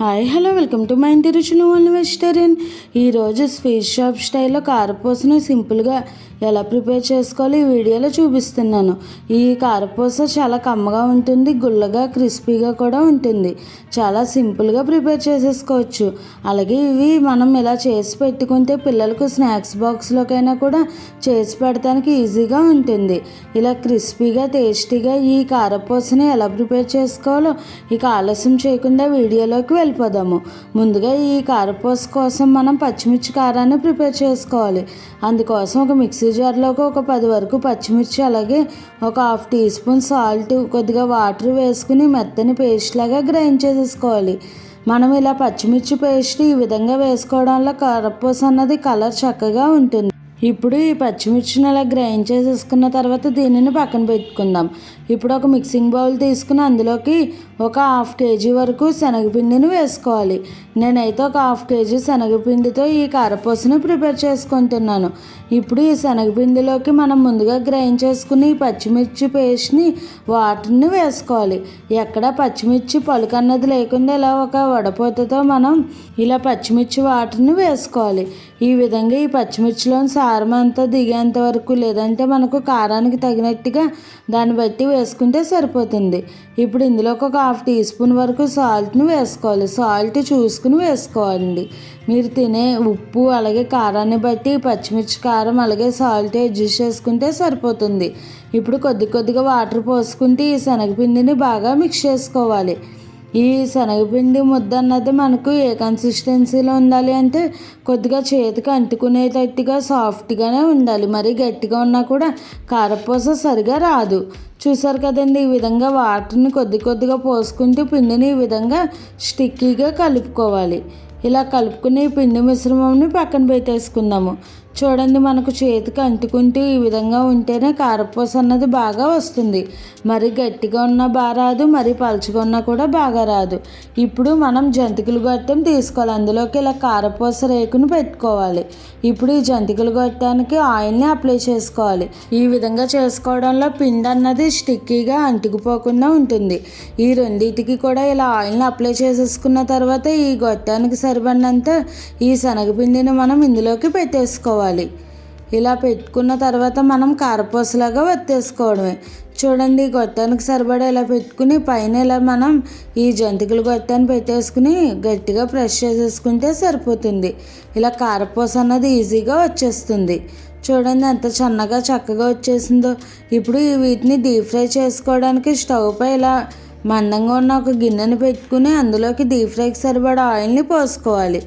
Hi hello welcome to my ఇంటి రుచులు only vegetarian. ఈరోజు స్వీట్ షాప్ స్టైల్లో కారపూసను సింపుల్గా ఎలా ప్రిపేర్ చేసుకోవాలో ఈ వీడియోలో చూపిస్తున్నాను. ఈ కారపూస చాలా కమ్మగా ఉంటుంది గుల్లగా క్రిస్పీగా కూడా ఉంటుంది. చాలా సింపుల్గా ప్రిపేర్ చేసేసుకోవచ్చు. అలాగే ఇవి మనం ఇలా చేసి పెట్టుకుంటే పిల్లలకు స్నాక్స్ బాక్స్లోకైనా కూడా చేసి పెడటానికి ఈజీగా ఉంటుంది. ఇలా క్రిస్పీగా టేస్టీగా ఈ కారపూసని ఎలా ప్రిపేర్ చేసుకోవాలో ఇక ఆలస్యం చేయకుండా వీడియోలోకి వెళ్ళిపోదాము. ముందుగా ఈ కారపూస కోసం మనం పచ్చిమిర్చి కారాన్ని ప్రిపేర్ చేసుకోవాలి. అందుకోసం ఒక మిక్సీ జార్లోకి ఒక పది వరకు పచ్చిమిర్చి అలాగే ఒక హాఫ్ టీ స్పూన్ సాల్ట్ కొద్దిగా వాటర్ వేసుకుని మెత్తని పేస్ట్ లాగా గ్రైండ్ చేసేసుకోవాలి. మనం ఇలా పచ్చిమిర్చి పేస్ట్ ఈ విధంగా వేసుకోవడం వల్ల కారపూస అన్నది కలర్ చక్కగా ఉంటుంది. ఇప్పుడు ఈ పచ్చిమిర్చిని అలా గ్రైండ్ చేసేసుకున్న తర్వాత దీనిని పక్కన పెట్టుకుందాం. ఇప్పుడు ఒక మిక్సింగ్ బౌల్ తీసుకుని అందులోకి ఒక హాఫ్ కేజీ వరకు శనగపిండిని వేసుకోవాలి. నేనైతే ఒక హాఫ్ కేజీ శనగపిండితో ఈ కారపూసని ప్రిపేర్ చేసుకుంటున్నాను. ఇప్పుడు ఈ శనగపిండిలోకి మనం ముందుగా గ్రైండ్ చేసుకుని ఈ పచ్చిమిర్చి పేస్ట్ని వాటర్ని వేసుకోవాలి. ఎక్కడ పచ్చిమిర్చి పలుకన్నది లేకుండా ఇలా ఒక వడపోతతో మనం ఇలా పచ్చిమిర్చి వాటర్ని వేసుకోవాలి. ఈ విధంగా ఈ పచ్చిమిర్చిలోని కారం అంతా దిగేంత వరకు లేదంటే మనకు కారానికి తగినట్టుగా దాన్ని బట్టి వేసుకుంటే సరిపోతుంది. ఇప్పుడు ఇందులోకి ఒక హాఫ్ టీ స్పూన్ వరకు సాల్ట్ని వేసుకోవాలి. సాల్ట్ చూసుకుని వేసుకోవాలండి. మీరు తినే ఉప్పు అలాగే కారాన్ని బట్టి పచ్చిమిర్చి కారం అలాగే సాల్ట్ అడ్జస్ట్ చేసుకుంటే సరిపోతుంది. ఇప్పుడు కొద్ది కొద్దిగా వాటర్ పోసుకుంటే ఈ శనగపిండిని బాగా మిక్స్ చేసుకోవాలి. ఈ శనగపిండి ముద్ద అన్నది మనకు ఏ కన్సిస్టెన్సీలో ఉండాలి అంటే కొద్దిగా చేతికి అంటుకునేటట్టుగా సాఫ్ట్గానే ఉండాలి. మరి గట్టిగా ఉన్నా కూడా కారపూస సరిగా రాదు. చూసారు కదండి ఈ విధంగా వాటర్ని కొద్ది కొద్దిగా పోసుకుంటూ పిండిని ఈ విధంగా స్టిక్కీగా కలుపుకోవాలి. ఇలా కలుపుకుని పిండి మిశ్రమంని పక్కన పెట్టేసుకుందాము. చూడండి మనకు చేతికి అంటుకుంటూ ఈ విధంగా ఉంటేనే కారపూస అన్నది బాగా వస్తుంది. మరి గట్టిగా ఉన్న బాగా రాదు మరి పలుచుగా ఉన్నా కూడా బాగా రాదు. ఇప్పుడు మనం జంతికలు గొట్టం తీసుకోవాలి. అందులోకి ఇలా కారపూస రేకును పెట్టుకోవాలి. ఇప్పుడు ఈ జంతికలు గొట్టానికి ఆయిల్ని అప్లై చేసుకోవాలి. ఈ విధంగా చేసుకోవడంలో పిండి అన్నది స్టిక్కీగా అంటుకుపోకుండా ఉంటుంది. ఈ రెండింటికి కూడా ఇలా ఆయిల్ని అప్లై చేసేసుకున్న తర్వాత ఈ గొట్టానికి సరిపడినంత ఈ శనగపిండిని మనం ఇందులోకి పెట్టేసుకోవాలి. ఇలా పెట్టుకున్న తర్వాత మనం కారపూసలాగా వత్తేసుకోవడమే. చూడండి గొట్టానికి సరిపడా ఇలా పెట్టుకుని పైన ఇలా మనం ఈ జంతికలు గొట్టాన్ని పెట్టేసుకుని గట్టిగా ప్రెస్ చేసేసుకుంటే సరిపోతుంది. ఇలా కారపూస అన్నది ఈజీగా వచ్చేస్తుంది. చూడండి ఎంత చన్నగా చక్కగా వచ్చేసిందో. ఇప్పుడు వీటిని డీప్ ఫ్రై చేసుకోవడానికి స్టవ్ పై ఇలా మందంగా ఉన్న ఒక గిన్నెను పెట్టుకుని అందులోకి డీప్ ఫ్రైకి సరిపడా ఆయిల్ని పోసుకోవాలి.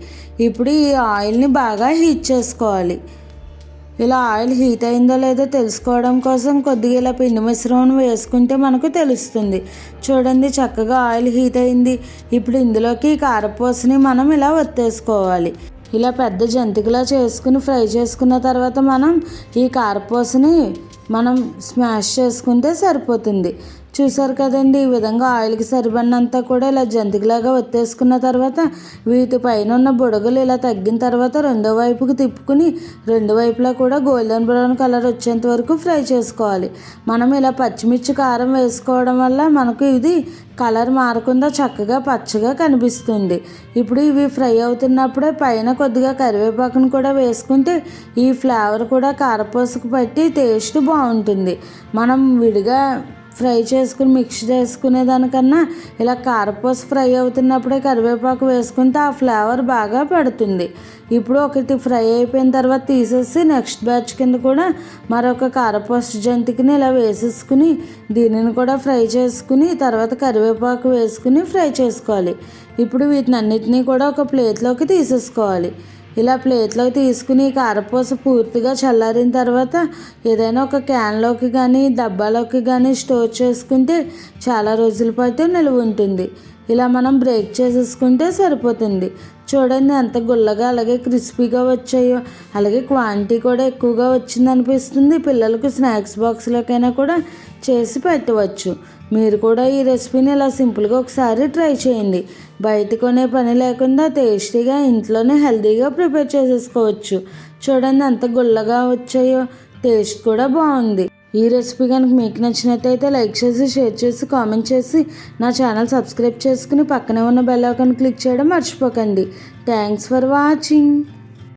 ఇప్పుడు ఈ ఆయిల్ని బాగా హీట్ చేసుకోవాలి. ఇలా ఆయిల్ హీట్ అయిందో లేదో తెలుసుకోవడం కోసం కొద్దిగా ఇలా పిండి మిశ్రమం వేసుకుంటే మనకు తెలుస్తుంది. చూడండి చక్కగా ఆయిల్ హీట్ అయింది. ఇప్పుడు ఇందులోకి కారపూసని మనం ఇలా ఒత్తేసుకోవాలి. ఇలా పెద్ద జంతికలా చేసుకుని ఫ్రై చేసుకున్న తర్వాత మనం ఈ కారపూసని మనం స్మాష్ చేసుకుంటే సరిపోతుంది. చూసారు కదండి. ఈ విధంగా ఆయిల్కి సరిపడినంత కూడా ఇలా జంతికలాగా ఒత్తేసుకున్న తర్వాత వీటి పైన ఉన్న బుడగలు ఇలా తగ్గిన తర్వాత రెండో వైపుకి తిప్పుకుని రెండు వైపులా కూడా గోల్డెన్ బ్రౌన్ కలర్ వచ్చేంత వరకు ఫ్రై చేసుకోవాలి. మనం ఇలా పచ్చిమిర్చి కారం వేసుకోవడం వల్ల మనకు ఇది కలర్ మారకుండా చక్కగా పచ్చగా కనిపిస్తుంది. ఇప్పుడు ఇవి ఫ్రై అవుతున్నప్పుడే పైన కొద్దిగా కరివేపాకును కూడా వేసుకుంటే ఈ ఫ్లేవర్ కూడా కారపూసకు పట్టి టేస్ట్ బాగుంటుంది. మనం విడిగా ఫ్రై చేసుకుని మిక్స్ చేసుకునే దానికన్నా ఇలా కారపూస ఫ్రై అవుతున్నప్పుడే కరివేపాకు వేసుకుంటే ఆ ఫ్లేవర్ బాగా పడుతుంది. ఇప్పుడు ఒకటి ఫ్రై అయిపోయిన తర్వాత తీసేసి నెక్స్ట్ బ్యాచ్ కింద కూడా మరొక కారపూస జంతికిని ఇలా వేసేసుకుని దీనిని కూడా ఫ్రై చేసుకుని తర్వాత కరివేపాకు వేసుకుని ఫ్రై చేసుకోవాలి. ఇప్పుడు వీటిని అన్నిటినీ కూడా ఒక ప్లేట్లోకి తీసేసుకోవాలి. ఇలా ప్లేట్లో తీసుకుని కారపూస పూర్తిగా చల్లారిన తర్వాత ఏదైనా ఒక క్యాన్లోకి కానీ డబ్బాలోకి కానీ స్టోర్ చేసుకుంటే చాలా రోజుల పాటు నిలువ ఉంటుంది. ఇలా మనం బ్రేక్ చేసేసుకుంటే సరిపోతుంది. చూడండి ఎంత గుల్లగా అలాగే క్రిస్పీగా వచ్చాయో అలాగే క్వాంటిటీ కూడా ఎక్కువగా వచ్చింది అనిపిస్తుంది పిల్లలకు స్నాక్స్ బాక్స్లోకైనా కూడా చేసి పెట్టవచ్చు. మీరు కూడా ఈ రెసిపీని ఇలా సింపుల్గా ఒకసారి ట్రై చేయండి. బయట కొనే పని లేకుండా టేస్టీగా ఇంట్లోనే హెల్తీగా ప్రిపేర్ చేసేసుకోవచ్చు. చూడండి ఎంత గుల్లగా వచ్చాయో. టేస్ట్ కూడా బాగుంది. ఈ రెసిపీ కనుక మీకు నచ్చినట్టయితే లైక్ చేసి షేర్ చేసి కామెంట్ చేసి నా ఛానల్ సబ్స్క్రైబ్ చేసుకుని పక్కనే ఉన్న బెల్ ఐకాన్ క్లిక్ చేయడం మర్చిపోకండి. Thanks for watching.